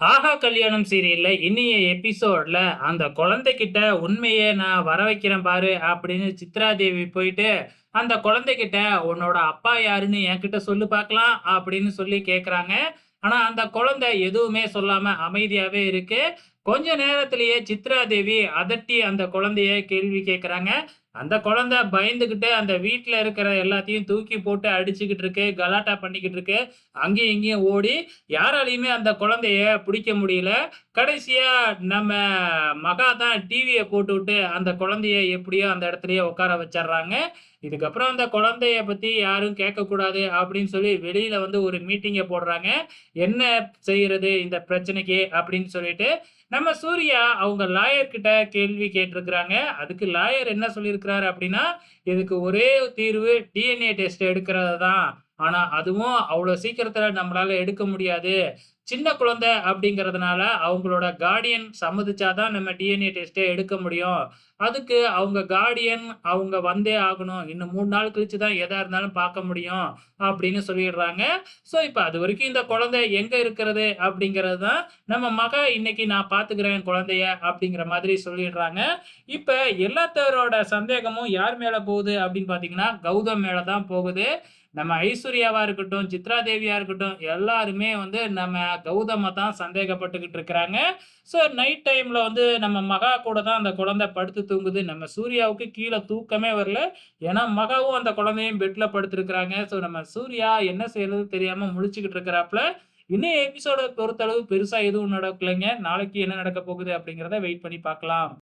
ஆஹா கல்யாணம் சீரியல்ல இன்னைய எபிசோட்ல அந்த குழந்தைகிட்ட உண்மையை நான் வர வைக்கிறேன் பாரு அப்படின்னு சித்ரா தேவி போயிட்டு அந்த குழந்தைகிட்ட உன்னோட அப்பா யாருன்னு என்கிட்ட சொல்லு பார்க்கலாம் அப்படின்னு சொல்லி கேட்குறாங்க ஆனா அந்த குழந்தை எதுவுமே சொல்லாம அமைதியாவே இருக்கு. கொஞ்ச நேரத்திலேயே சித்ரா தேவி அதட்டி அந்த குழந்தைய கேள்வி கேட்குறாங்க அந்த குழந்தை பயந்துகிட்டு அந்த வீட்டில் இருக்கிற எல்லாத்தையும் தூக்கி போட்டு அடிச்சுக்கிட்டு இருக்கு கலாட்டா பண்ணிக்கிட்டு இருக்கு. அங்கேயும் இங்கேயும் ஓடி யாராலையுமே அந்த குழந்தைய பிடிக்க முடியல. கடைசியா நம்ம மகா தான் டிவியை போட்டு விட்டு அந்த குழந்தைய எப்படியோ அந்த இடத்துலயே உட்கார வச்சிடுறாங்க. இதுக்கப்புறம் அந்த குழந்தைய பத்தி யாரும் கேட்கக்கூடாது அப்படின்னு சொல்லி வெளியில வந்து ஒரு மீட்டிங்கை போடுறாங்க. என்ன செய்யறது இந்த பிரச்சனைக்கு அப்படின்னு சொல்லிட்டு நம்ம சூர்யா அவங்க லாயர் கிட்ட கேள்வி கேட்டிருக்கிறாங்க. அதுக்கு லாயர் என்ன இருக்கிறாரு அப்படின்னா இதுக்கு ஒரே தீர்வு டிஎன்ஏ டெஸ்ட் எடுக்கிறது தான் ஆனா அதுவும் அவ்வளவு சீக்கிரத்துல நம்மளால எடுக்க முடியாது. சின்ன குழந்தை அப்படிங்கிறதுனால அவங்களோட கார்டியன் சம்மதிச்சாதான் நம்ம டிஎன்ஏ டெஸ்ட்டே எடுக்க முடியும். அதுக்கு அவங்க கார்டியன் அவங்க வந்தே ஆகணும். இன்னும் மூணு நாள் கழிச்சு தான் எதாக இருந்தாலும் பார்க்க முடியும் அப்படின்னு சொல்லிடுறாங்க. ஸோ இப்போ அது வரைக்கும் இந்த குழந்தை எங்கே இருக்கிறது அப்படிங்கிறது தான் நம்ம மக இன்னைக்கு நான் பார்த்துக்கிறேன் குழந்தைய அப்படிங்கிற மாதிரி சொல்லிடுறாங்க. இப்போ எல்லாத்தவரோட சந்தேகமும் யார் மேலே போகுது அப்படின்னு பார்த்தீங்கன்னா கௌதம் மேலே தான் போகுது. நம்ம ஐஸ்வர்யாவா இருக்கட்டும் சித்ரா தேவியா இருக்கட்டும் எல்லாருமே வந்து நம்ம கௌதம தான் சந்தேகப்பட்டுக்கிட்டு இருக்கிறாங்க. ஸோ நைட் டைம்ல வந்து நம்ம மகா கூட தான் அந்த குழந்தை படுத்து தூங்குது. நம்ம சூர்யாவுக்கு கீழே தூக்கமே வரல. ஏன்னா மகாவும் அந்த குழந்தையும் பெட்ல படுத்துருக்குறாங்க. ஸோ நம்ம சூர்யா என்ன செய்யறது தெரியாம முழிச்சுக்கிட்டு இருக்கிறாப்புல இன்னும் எபிசோட பொறுத்தளவு பெருசா எதுவும் நடக்கலைங்க. நாளைக்கு என்ன நடக்க போகுது அப்படிங்கிறத வெயிட் பண்ணி பார்க்கலாம்.